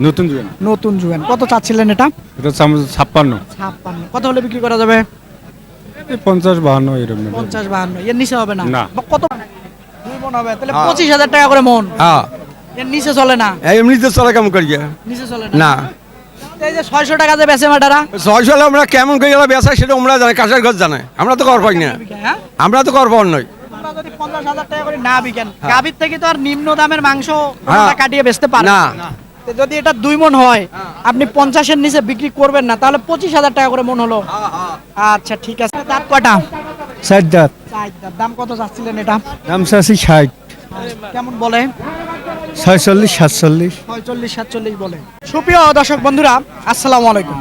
নতুন জুয়েন নতুন জুয়েন কত চাচ্ছিলেন এটা? এটা ছাপ্পান্ন। ছাপ্পান্ন। কত হলে বিক্রি করা যাবে? পঞ্চাশ বাহান্ন এরকম পঞ্চাশ বাহান্ন। এর নিচে হবে না? না। কত? দুই মন হবে। তাহলে পঁচিশ হাজার টাকা করে মন হ্যাঁ। এর নিচে চলে না? এমনিতে চলে কেমন করি? নিচে চলে না? এই যে ছয়শো টাকা যে বেচে মাটারা ছয়শো আমরা কেমন করি বেসা সেটা আমরা জানি কাছের ঘর জানে। আমরা তো কর পাই না। হ্যাঁ? আমরা তো কর পাওয়ার যদি পঞ্চাশ হাজার টাকা করে না বিকেন গাভীর থেকে তো আর নিম্ন দামের মাংস হ্যাঁ। কাটিয়ে বেচতে পারো না। যদি এটা দুই মন হয় আপনি পঞ্চাশের নিচে বিক্রি করবেন না তাহলে পঁচিশ হাজার টাকা করে মন হলো। আচ্ছা ঠিক আছে। দাঁত কটা ষাট দাঁত দাম কত চাচ্ছিলেন এটা? দাম চাচ্ছি ষাট। কেমন বলে? ছয়চল্লিশ সাতচল্লিশ। ছয়চল্লিশ সাতচল্লিশ বলে। সুপ্রিয় দর্শক বন্ধুরা আসসালামু আলাইকুম।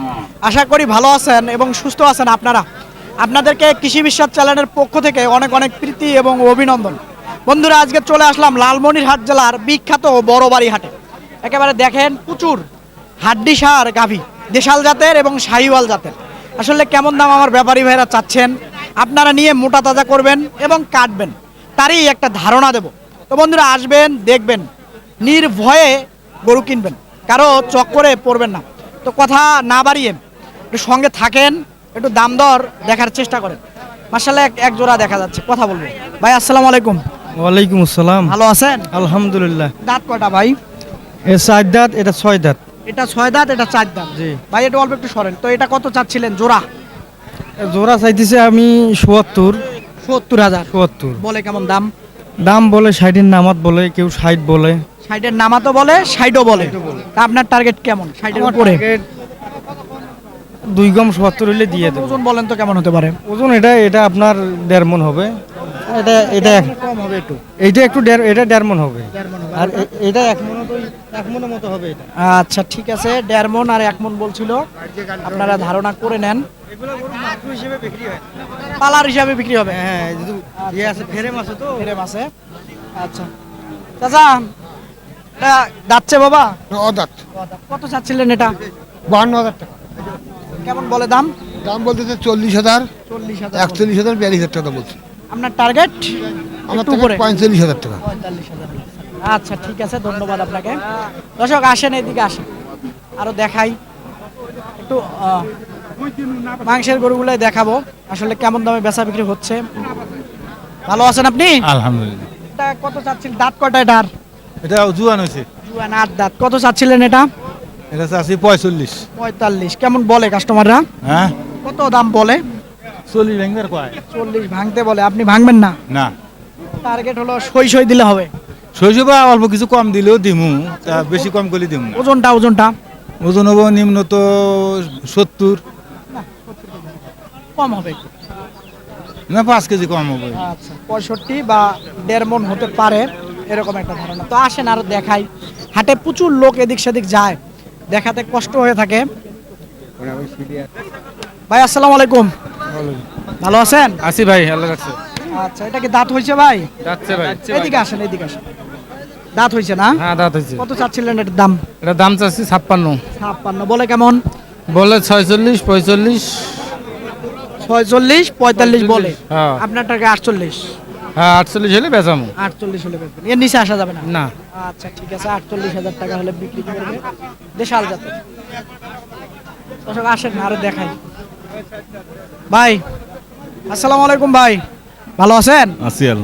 আশা করি ভালো আছেন এবং সুস্থ আছেন আপনারা। আপনাদেরকে কৃষি বিশ্বাস চ্যানেলের পক্ষ থেকে অনেক অনেক প্রীতি এবং অভিনন্দন। বন্ধুরা আজকে চলে আসলাম লালমনিরহাট জেলার বিখ্যাত বড়বাড়ি হাটে একেবারে দেখেন প্রচুর হাড্ডি সার গাভী দেশাল জাতের এবং শাহিওয়াল জাতের। আসলে কেমন দাম আমার ব্যাপারী ভাইরা চাচ্ছেন? আপনারা নিয়ে মোটা তাজা করবেন এবং কাটবেন তারই একটা ধারণা দেব। তো বন্ধুরা আসবেন দেখবেন নির্ভয়ে গরু কিনবেন কারও চক্করে পড়বেন না। তো কথা না বাড়িয়ে একটু সঙ্গে থাকেন একটু দাম দর দেখার চেষ্টা করেন। মার্শাল্লাহ এক এক জোড়া দেখা যাচ্ছে কথা বলব। ভাই আসসালামু আলাইকুম। ওয়ালাইকুম আসসালাম। ভালো আছেন? আলহামদুলিল্লাহ। দাঁত কটা ভাই? এ চার দাঁত এটা ছয় দাঁত। এটা ছয় দাঁত এটা চার দাঁত। জি। ভাই এটা অল্প একটু সরেন। তো এটা কত চাচ্ছিলেন? জোড়া? জোড়া চাইতেছে আমি চুয়াত্তর সত্তর হাজার। চুয়াত্তর বলে কেমন দাম? দাম বলে ষাটের নামাত বলে কেউ ষাট বলে। ষাটের নামাতো বলে ষাটও বলে। তা আপনার টার্গেট কেমন? ষাটের উপরে। দুই গম চুয়াত্তর হইলে দিয়ে দেবো। ওজন বলেন তো কেমন হতে পারে? ওজন এটা এটা আপনার দেড় মন হবে। এটা এটা কম হবে একটু এইটা একটু এটা দেড় মন হবে। আর এটা এক মন এক মনের মতো হবে এটা। আচ্ছা ঠিক আছে দেড় মন আর এক মন বলছিল। আপনারা ধারণা করে নেন। হিসেবে বিক্রি হয়। পালার হিসাবে বিক্রি হবে। হ্যাঁ ইয়ে আছে ফেরেম আছে তো। ফ্রেম আছে। আচ্ছা। চাচা এটা যাচ্ছে বাবা? অদাত। কত চাচ্ছিলেন এটা? বাহান্ন হাজার টাকা। কেমন বলে দাম? দাম বলতেছে চল্লিশ হাজার। চল্লিশ হাজার। একচল্লিশ হাজার বিয়াল্লিশ হাজার টাকা বলছে। আপনার টার্গেট আমার একটু উপরে? পঁয়তাল্লিশ হাজার টাকা। পঁয়তাল্লিশ হাজার আচ্ছা ঠিক আছে ধন্যবাদ আপনাকে। দর্শক আসেন এদিকে আসেন। আরও দেখাই। একটু মাংসের গরুগুলাই দেখাবো। আসলে কেমন দামে বেচা বিক্রি হচ্ছে। ভালো আছেন আপনি? আলহামদুলিল্লাহ। এটা কত চাচ্ছিলেন? দাঁত কটা এটার? এটা জুয়ান হয়েছে। জুয়ান আট দাঁত। কত চাচ্ছিলেন এটা? এটা চাচ্ছি পঁয়তাল্লিশ। পঁয়তাল্লিশ। কেমন বলে কাস্টমাররা হ্যাঁ? কত দাম বলে? চল্লিশ কয়? চল্লিশ ভাঙতে বলে আপনি ভাঙবেন না। না। টার্গেট হলো সই সই দিলে হবে। শৈশবে অল্প কিছু কম দিলেও দিমু তা বেশি কম করলে দিমু না। ওজনটা ওজনটা? ওজন হব নিম্ন তো সত্তর। কম হবে। একটু। না পাঁচ কেজি কম হবে। আচ্ছা পঁয়ষট্টি বা দেড় মন হতে পারে এরকম একটা ধারণা। তো আসেন আরও দেখাই। হাটে প্রচুর লোক এদিক সেদিক যায়। দেখাতে কষ্ট হয়ে থাকে। ভাই আসসালামু আলাইকুম। ভালো আছেন? আসি ভাই আল্লাহ রাখছে আচ্ছা এটা কি দাঁত হয়েছে ভাই? যাচ্ছে ভাই। এদিকে আসেন এদিকে আসেন। দাঁত হয়েছে না? হ্যাঁ দাঁত হয়েছে কত চাচ্ছিলেন এটার দাম? এটা দাম চাচ্ছি ছাপ্পান্ন। ছাপ্পান্ন। বলে কেমন? বলে ছয়চল্লিশ পঁয়তাল্লিশ ছয়চল্লিশ পঁয়তাল্লিশ বলে। হ্যাঁ। আপনার টাকা আটচল্লিশ। হ্যাঁ আটচল্লিশ হলে বেচামো। আটচল্লিশ হলে বেচবেন। এর নিচে আসা যাবে না? না। আচ্ছা ঠিক আছে। আটচল্লিশ হাজার টাকা হলে বিক্রি করবে দেশাল জাতের। দর্শক আসেন আরও দেখাই। ভাই আসসালামু আলাইকুম ভাই। ভালো আছেন? আশি আল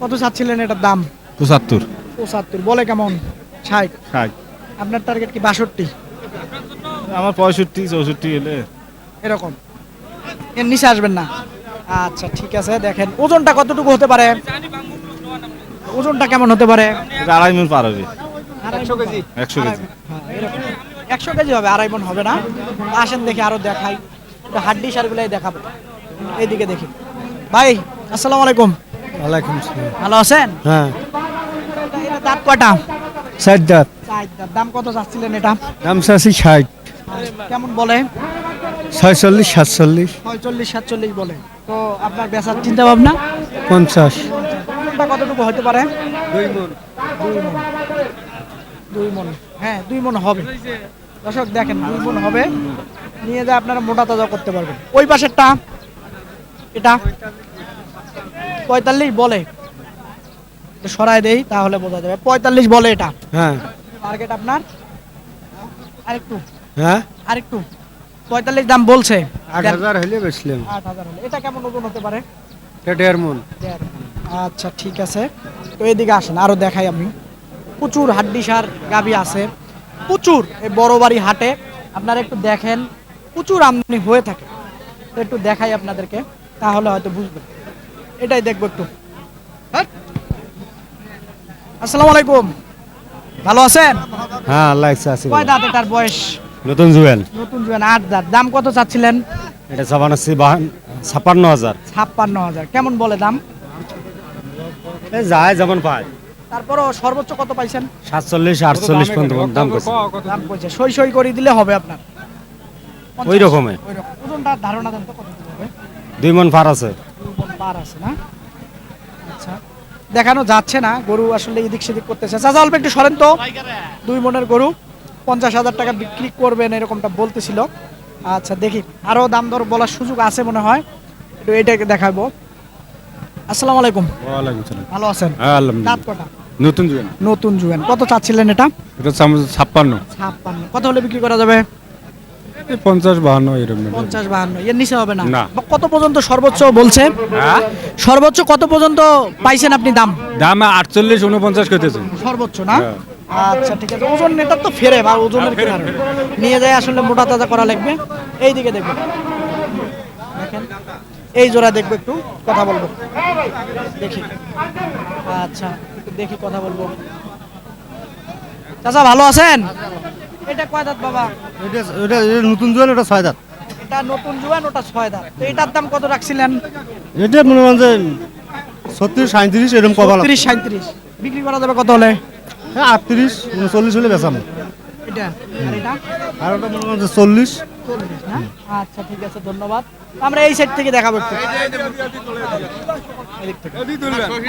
কত চাচ্ছিলেন এটার দাম? পঁচাত্তর। পঁচাত্তর বলে কেমন? ষাট। ষাট। আপনার টার্গেট কি বাষট্টি? আমার পঁয়ষট্টি চৌষট্টি এলে। এরকম। এর নিচে আসবেন না। আচ্ছা ঠিক আছে দেখেন। ওজনটা কতটুকু হতে পারে? ওজনটা কেমন হতে পারে? আড়াই মন পার হবে। একশো কেজি। একশো কেজি একশো কেজি হবে আড়াই মন হবে না। আসেন দেখি আরও দেখাই। হাড্ডি সারগুলাই দেখাবো। এইদিকে দেখি। ভাই আসসালামু আলাইকুম। ওয়ালাইকুম আসসালাম ভালো আছেন? হ্যাঁ। এটা- দাঁত কটা চার দাঁত। চার দাঁত। দাম কত চাচ্ছিলেন এটা? দাম চাচ্ছি ষাট। কেমন বলে? ছয়চল্লিশ সাতচল্লিশ। ছয়চল্লিশ সাতচল্লিশ বলে। তো আপনার বেচার চিন্তা ভাবনা পঞ্চাশ। ওজনটা কতটুকু হতে পারে? দুই মন। দুই মন। দুই মন। হ্যাঁ দুই মন হবে। দর্শক দেখেন দুই মন হবে। নিয়ে যা আপনারা মোটা তাজা করতে পারবেন। ওই পাশেরটা এটা পঁয়তাল্লিশ বলে। সরাই দেই তাহলে বোঝা যাবে। পঁয়তাল্লিশ বলে এটা। হ্যাঁ। টার্গেট আপনার? আরেকটু। হ্যাঁ? আরেকটু। পঁয়তাল্লিশ দাম বলছে। আট হাজার হলে বেচলাম। আট হাজার হলে। এটা কেমন ওজন হতে পারে? দেড় মন। আচ্ছা ঠিক আছে। তো এদিকে আসেন আরও দেখাই আমি। প্রচুর হাড্ডি সার গাবি আছে। প্রচুর এই বড় বাড়ি হাটে। আপনারা একটু দেখেন প্রচুর আমদানি হয়ে থাকে। তো একটু দেখাই আপনাদেরকে তাহলে হয়তো বুঝবেন। এটাই দেখব একটু। হ্যাঁ? আসসালামু আলাইকুম। ভালো আছেন? হ্যাঁ আল্লাহ আছে কয় দাঁত এটার বয়স? নতুন জুয়েল। নতুন জুয়ান আট দাঁত। দাম কত চাচ্ছিলেন? এটা সাবান আছে ছাপ্পান্ন হাজার। ছাপ্পান্ন হাজার। কেমন বলে দাম? যায় যেমন পায়। তারপরও সর্বোচ্চ কত পাইছেন? সাতচল্লিশ আটচল্লিশ পর্যন্ত দাম করছে দাম কইছে। সই সই করে দিলে হবে আপনার। ওই রকমে ওজনটা ধারণা দেন তো কত হবে। দুই মন ফার আছে। পার আছে না? আচ্ছা। দেখানো যাচ্ছে না গরু আসলে এদিক সেদিক করতেছে। চাচা অল্প একটু সরেন তো। দুই মনের গরু। পঞ্চাশ হাজার টাকা বিক্রি করবেন এরকমটা বলতেছিল। আচ্ছা দেখি। আরও দাম দর বলার সুযোগ আছে মনে হয়। একটু এটাকে দেখাবো। আসসালামু আলাইকুম। ওয়ালাইকুম সালাম। ভালো আছেন? হ্যাঁ আলহামদুলিল্লাহ। দাঁত কটা? নতুন জুয়েন নতুন জুয়েন কত চাচ্ছিলেন এটা? এটা ছাপ্পান্ন। ছাপ্পান্ন। কত হলে বিক্রি করা যাবে? পঞ্চাশ বাহান্ন এরকম পঞ্চাশ বাহান্ন। এর নিচে হবে না? না। কত পর্যন্ত সর্বোচ্চ বলছে? হ্যাঁ? সর্বোচ্চ কত পর্যন্ত পাইছেন আপনি দাম? দাম আটচল্লিশ উনপঞ্চাশ সর্বোচ্চ না? হ্যাঁ। আচ্ছা ঠিক আছে। ওজন এটার তো ফেরে বা ওজনের কি কারণে। নিয়ে যায় আসলে মোটা তাজা করা লাগবে। এই দিকে দেখবেন দেখেন। এই জোড়া দেখব একটু। কথা বলব। দেখি। আচ্ছা। দেখি কথা বলব। চাচা ভালো আছেন? এটা কয় দাঁত বাবা? এটা এটা নতুন জুয়েল এটা ছয় দাঁত। এটা নতুন জোয়ান ওটা ছয় দাঁত। তো এটার দাম কত রাখছিলেন? এটা মনে হয় যে ছত্রিশ সাঁত্রিশ এরকম কপাল তিরিশ সাঁত্রিশ বিক্রি করা যাবে কত হলে? হ্যাঁ আটত্রিশ উনচল্লিশ হলে বেচাম এটা? আর এটা? আর ওটা মনে হয় চল্লিশ। চল্লিশ না? আচ্ছা ঠিক আছে ধন্যবাদ। আমরা এই সাইড থেকে দেখাবো একটু।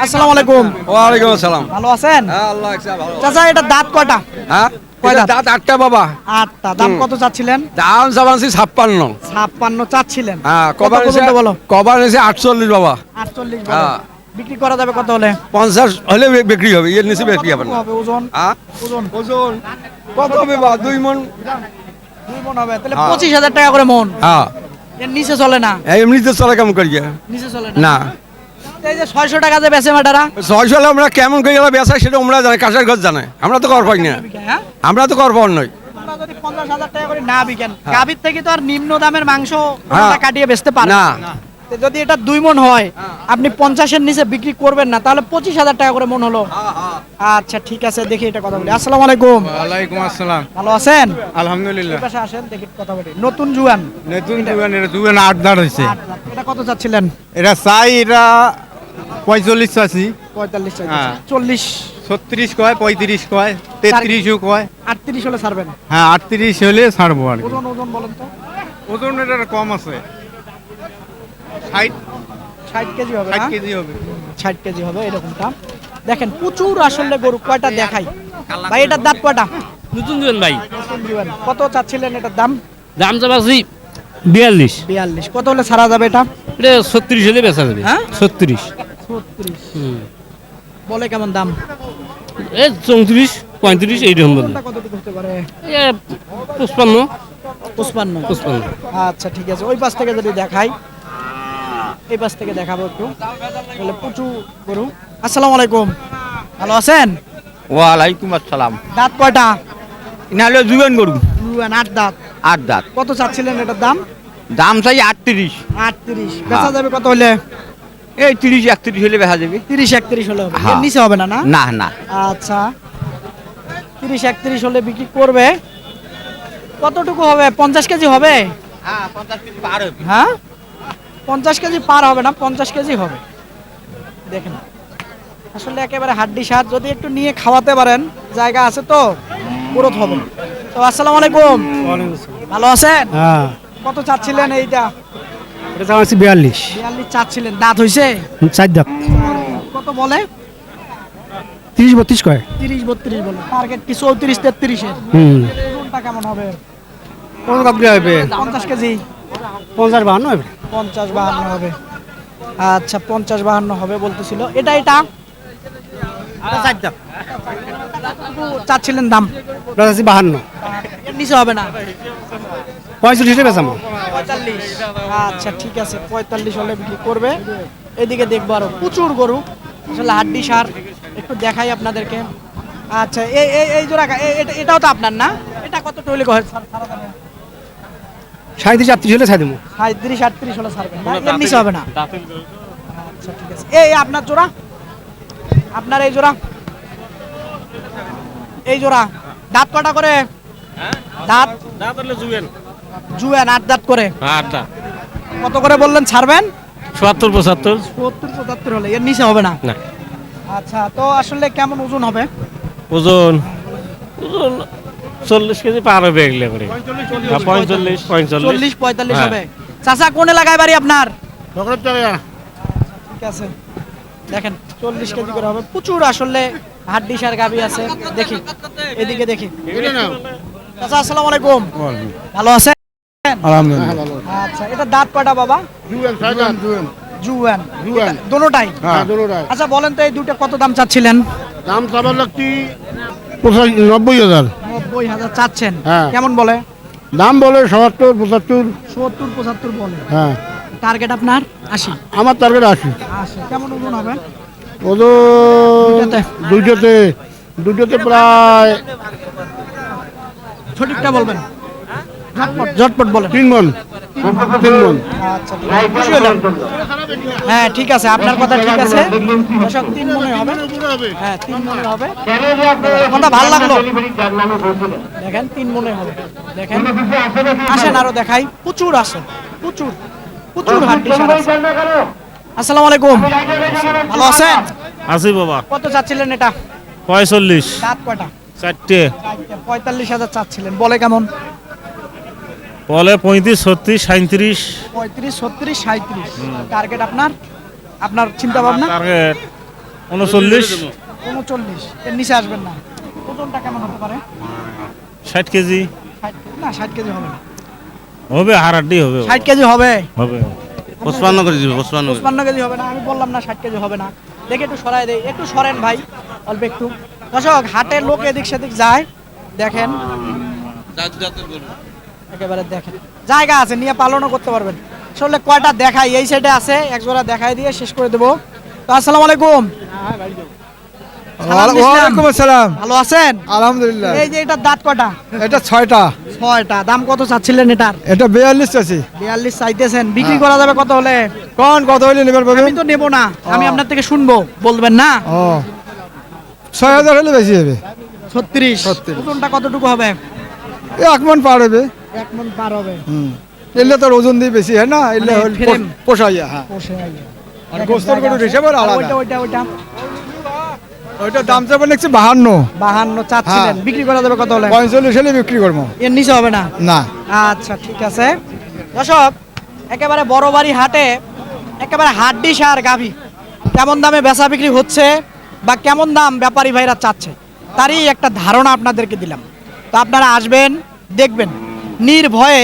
আসসালামু আলাইকুম। ওয়ালাইকুম আসসালাম। ভালো আছেন? হ্যাঁ আল্লাহ ভালো। চাচা এটা দাঁত কয়টা? হ্যাঁ দাঁত? দাঁত আটটা বাবা। আটটা। দাম কত চাচ্ছিলেন? দাম চাবানছি ছাপ্পান্ন। ছাপ্পান্ন চাচ্ছিলেন। হ্যাঁ কবার পর্যন্ত বলো? কবার নিয়েছে আটচল্লিশ বাবা। আটচল্লিশ হ্যাঁ। বিক্রি করা যাবে কত হলে? পঞ্চাশ হলে বিক্রি হবে। এর নিচে বিক্রি হবে না। ওজন? ওজন? ওজন। কত হবে বা দুই মন? দুই মন হবে। তাহলে। পঁচিশ হাজার টাকা করে মন। হ্যাঁ। এর নিচে চলে না। এমনিতে চলে কেমন করি নিচে চলে না। না। এই যে ছয়শো টাকা যে বেচে মাটারা ছয়শো আমরা কেমন করে গেলে বেচা সেটা আমরা জানি কাঁচার ঘর জানে। আমরা তো কর পাই না। হ্যাঁ? আমরা তো কর পাওয়ার নয় যদি পঞ্চাশ হাজার টাকা করে না বিকেন গাভীর থেকে তো আর নিম্ন দামের মাংস হ্যাঁ। কাটিয়ে বেচতে পারে না। যদি এটা দুই মন হয় আপনি পঞ্চাশের নিচে বিক্রি করবেন না তাহলে পঁচিশ হাজার টাকা করে মন হলো। আচ্ছা ঠিক আছে দেখি এটা কথা বলি। আসসালামু আলাইকুম। ওয়ালাইকুম আসসালাম। ভালো আছেন? আলহামদুলিল্লাহ। এই পাশে আসেন দেখি কথা বলি। নতুন জুয়ান। নতুন জুয়ান এটা জুয়ান আট দাঁড় হয়েছে এটা কত চাচ্ছিলেন? এটা চাই এটা পঁয়তাল্লিশ চাষি পঁয়তাল্লিশ হ্যাঁ। চল্লিশ। ছত্রিশ কয় পঁয়ত্রিশ কয় তেত্রিশও কয়। আটত্রিশ হলে ছাড়বেন? হ্যাঁ আটত্রিশ হলে ছাড়বো আর কি। ওজন ওজন বলেন তো। ওজন এটার কম আছে। ষাট ষাট কেজি হবে ষাট কেজি হবে। ষাট কেজি হবে এরকমটা দেখেন প্রচুর আসলে গরু কয়টা দেখাই। ভাই এটার দাঁত কয়টা? নতুন জুয়েন ভাই। কত চাচ্ছিলেন এটার দাম? দাম চাপাচ্ছি বিয়াল্লিশ। বিয়াল্লিশ। কত হলে ছাড়া যাবে এটা? এটা ছত্রিশ হলে বেচা যাবে। হ্যাঁ? ছত্রিশ। ছত্রিশ। বলে কেমন দাম? এ চৌত্রিশ পঁয়ত্রিশ এইরকম বলে কতটুকু হতে পারে? এ পুষ্পান্ন পুষ্পান্ন পুষ্পান্ন আচ্ছা ঠিক আছে। ওই পাশ থেকে যদি দেখাই এই পাশ থেকে দেখাবো একটু। তাহলে প্রচুর গরু। আসসালামু আলাইকুম। ভালো আছেন? ওয়ালাইকুম আসসালাম। দাঁত কয়টা? নাহলে জুবেন গরু। জুয়ান, আট দাঁত। আট দাঁত। কত চাচ্ছিলেন এটার দাম? দাম চাই আটত্রিশ। আটত্রিশ। বেচা যাবে কত হলে? এই তিরিশ একত্রিশ হলে দেখা যাবে। তিরিশ একত্রিশ হলে হবে। হ্যাঁ। এর নিচে হবে না না? না না। আচ্ছা। তিরিশ একত্রিশ হলে বিক্রি করবে। কতটুকু হবে? পঞ্চাশ কেজি হবে? হ্যাঁ পঞ্চাশ কেজি পার হবে হ্যাঁ? পঞ্চাশ কেজি পার হবে না পঞ্চাশ কেজি হবে। দেখেন। আসলে একেবারে হাড্ডি সার যদি একটু নিয়ে খাওয়াতে পারেন জায়গা আছে তো গ্রোথ হবে তো আসসালামু আলাইকুম। ভালো আছেন? হ্যাঁ। কত চাচ্ছিলেন এইটা? এটা চাওয়া আছে বিয়াল্লিশ। বিয়াল্লিশ চাচ্ছিলেন। দাঁত হইছে? চার দাঁত। কত বলে? তিরিশ বত্রিশ কয়? তিরিশ বত্রিশ বলে। টার্গেট কি চৌত্রিশ তেত্রিশের? হুম। কেমন হবে? পঞ্চাশ কেজি। পঞ্চাশ বাহান্ন হবে। পঞ্চাশ বাহান্ন হবে। আচ্ছা পঞ্চাশ বাহান্ন হবে বলতেছিল। এটা এটা? চাচ্ছিলেন দাম? বেচাছি বাহান্ন। নিচে হবে না? পঁয়ত্রিশ হিসেবে বেচামো। পঁয়তাল্লিশ। আচ্ছা ঠিক আছে। পঁয়তাল্লিশ হলে বিক্রি করবে। এদিকে দেখব আরও। প্রচুর গরু। আসলে হাড্ডি সার। একটু দেখাই আপনাদেরকে। আচ্ছা এই এই এই জোড়া এ- এটা- এটাও তো আপনার না? এটা কত কয়? সাঁত্রিশ আটত্রিশ হলে ছাই দেবো সাঁত্রিশ আটত্রিশ হলে ছাড়বেন না। এর নিচে হবে না। আচ্ছা ঠিক আছে। এই আপনার জোড়া? আপনার এই জোড়া? এই জোড়া? দাঁত কটা করে? দাঁত? জুয়েন। আট দাঁত করে। আটটা কত করে বললেন ছাড়বেন? চুয়াত্তর পঁচাত্তর। সত্তর পঁচাত্তর হলে। এর নিচে হবে না? না। আচ্ছা তো আসলে কেমন ওজন হবে? ওজন ওজন চল্লিশ কেজি পার হবে এগুলো করে। হ্যাঁ, পঁয়তাল্লিশ। পঁয়তাল্লিশ পঁয়তাল্লিশ। হ্যাঁ। হবে। চাচা কোন এলাকায় বাড়ি আপনার? ঠিক আছে। দেখেন চল্লিশ কেজি করে হবে। প্রচুর আসলে হাড্ডি সার গাবি আছে। দেখি এদিকে দেখি। চাচা আসসালামু আলাইকুম। ভালো আছেন? আলহামদুলিল্লাহ। আচ্ছা এটা দাঁত কয়টা বাবা? জুয়ান এটা দোনোটাই? আচ্ছা বলেন তো এই দুটো কত দাম চাচ্ছিলেন? দাম চাবার লাগছি নব্বই হাজার। নব্বই হাজার চাচ্ছেন। হ্যাঁ। কেমন বলে? দাম বলে সত্তর পঁচাত্তর। সত্তর পঁচাত্তর বলে। হ্যাঁ। টার্গেট আপনার? আশি। আমার টার্গেট আশি। আশি। কেমন ওজন হবে? ওজন? দুইটাতে দুইটাতে প্রায় সঠিকটা বলবেন। ঝটপট ঝটপট বলেন। তিন মন। তিন মন। আচ্ছা খুশি হলাম। হ্যাঁ ঠিক আছে আপনার কথা ঠিক আছে। দর্শক তিন মনে হবে। হ্যাঁ তিন মনে হবে। কথা ভালো লাগল। দেখেন তিন মনে হবে। দেখেন। আসেন আরও দেখাই। প্রচুর আসে প্রচুর। প্রচুর হাড্ডি আসসালামু আলাইকুম। ভালো আছেন? আছি বাবা। কত চাচ্ছিলেন এটা? পঁয়তাল্লিশ। দাঁত কয়টা? চারটে। চারটে, পঁয়তাল্লিশ হাজার চাচ্ছিলেন। বলে কেমন? বলে পঁয়ত্রিশ ছত্রিশ সাঁত্রিশ পঁয়ত্রিশ ছত্রিশ সাঁত্রিশ টার্গেট আপনার? আপনার চিন্তা ভাবনা? টার্গেট উনচল্লিশ। উনচল্লিশ। এর নিচে আসবেন না। ওজনটা কেমন হতে পারে? ষাট কেজি। না ষাট কেজি হবে না। হবে হারাড্ডি হবে। ষাট কেজি হবে? হবে। পঁচপান্ন দিবে পঁচপান্ন পঁচপান্ন কেজি। হবে না আমি বললাম না ষাট কেজি হবে না। দেখে একটু সরাই দেয় একটু সরেন ভাই অল্প একটু। দর্শক হাটের লোক এদিক সেদিক যায়। দেখেন। একেবারে দেখেন। জায়গা আছে নিয়ে পালনও করতে পারবেন। আসলে কয়টা দেখাই? এই সাইডে আছে এক জোড়া দেখাই দিয়ে শেষ করে দেবো। তো আসসালামু আলাইকুম। ওয়ালাইকুম আসসালাম। ভালো আছেন? আলহামদুলিল্লাহ। এই যে এটার দাঁত কটা? এটা ছয়টা। ছয়টা। দাম কত চাচ্ছিলেন এটার? এটা বিয়াল্লিশ আছে বিয়াল্লিশ চাইতেছেন। বিক্রি করা যাবে কত হলে? কোন কত পাবেন আমি তো নেব না। আমি আপনার থেকে শুনব। বলবেন না? ও। ছয় হাজার হলে বেশি হবে। ছত্রিশ। ওজনটা কতটুকু হবে? এক মন পার হবে। এক মন পার হবে। হুম। এলে তোর ওজন দিয়ে বেশি হয় না? এলে মানে হল পোষাইয়া হ্যাঁ। আর গোস্তর গরুর হিসেবে আলাদা। ওইটা ওইটা ওইটা। ওইটা দাম বাহান্ন? বাহান্ন চাচ্ছিলেন। হ্যাঁ। বিক্রি করা যাবে কত হলে? পঁয়তাল্লিশ হলে বিক্রি করব। এর নিচে হবে না? না। আচ্ছা ঠিক আছে। দর্শক একেবারে বড় বাড়ি হাটে একেবারে হাড্ডি সার গাভী। কেমন দামে বেচা বিক্রি হচ্ছে বা কেমন দাম ব্যাপারী ভাইরা চাচ্ছে তারই একটা ধারণা আপনাদেরকে দিলাম। তো আপনারা আসবেন দেখবেন। নির্ভয়ে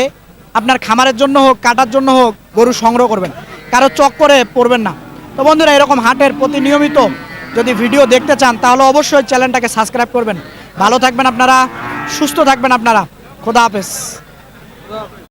আপনার খামারের জন্য হোক, কাটার জন্য হোক, গরু সংগ্রহ করবেন। কারও চক করে পড়বেন না। তো বন্ধুরা, এরকম হাটের প্রতিনিয়মিত যদি ভিডিও দেখতে চান, তাহলে অবশ্যই চ্যানেলটাকে সাবস্ক্রাইব করবেন। ভালো থাকবেন আপনারা, সুস্থ থাকবেন আপনারা। খোদা হাফেজ।